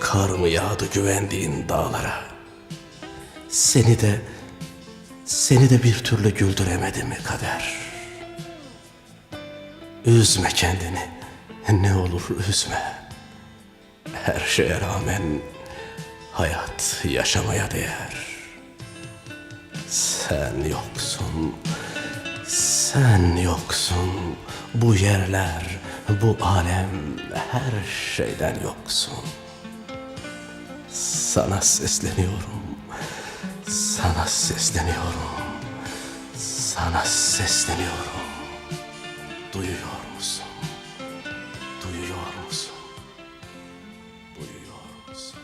Kar mı yağdı güvendiğin dağlara? Seni de, seni de bir türlü güldüremedi mi kader? Üzme kendini, ne olur üzme. Her şeye rağmen hayat yaşamaya değer. Sen yoksun, sen yoksun. Bu yerler, bu alem, her şeyden yoksun. Sana sesleniyorum. Sana sesleniyorum. Sana sesleniyorum. Duyuyor musun? Duyuyor musun? Duyuyor musun?